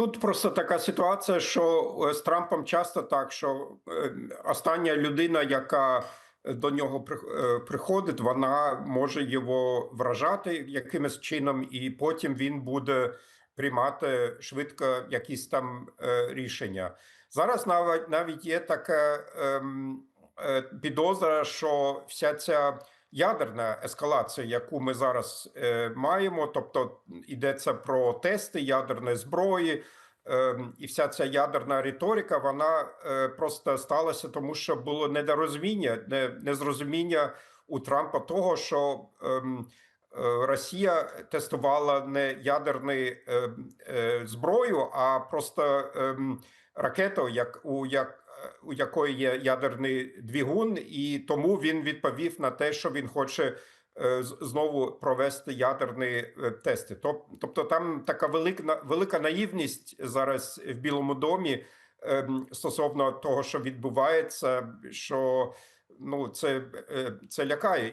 тут просто така ситуація, що е, з Трампом часто так, що е, остання людина, яка до нього при- е, приходить, вона може його вражати якимось чином, і потім він буде приймати швидко якісь там е, рішення. Зараз навіть навіть є така ем, е, підозра, що вся ця ядерна ескалація, яку ми зараз е, маємо, тобто йдеться про тести ядерної зброї, е, і вся ця ядерна риторика, вона е, просто сталася, тому що було недорозуміння, не, незрозуміння у Трампа того, що ем, Росія тестувала не ядерну е, е, зброю, а просто ем, ракету, як у як у якої є ядерний двигун, і тому він відповів на те, що він хоче е, знову провести ядерні е, тести. Тоб- Тобто там така велика велика наївність зараз в Білому домі ем, стосовно того, що відбувається, що ну це, е, це лякає.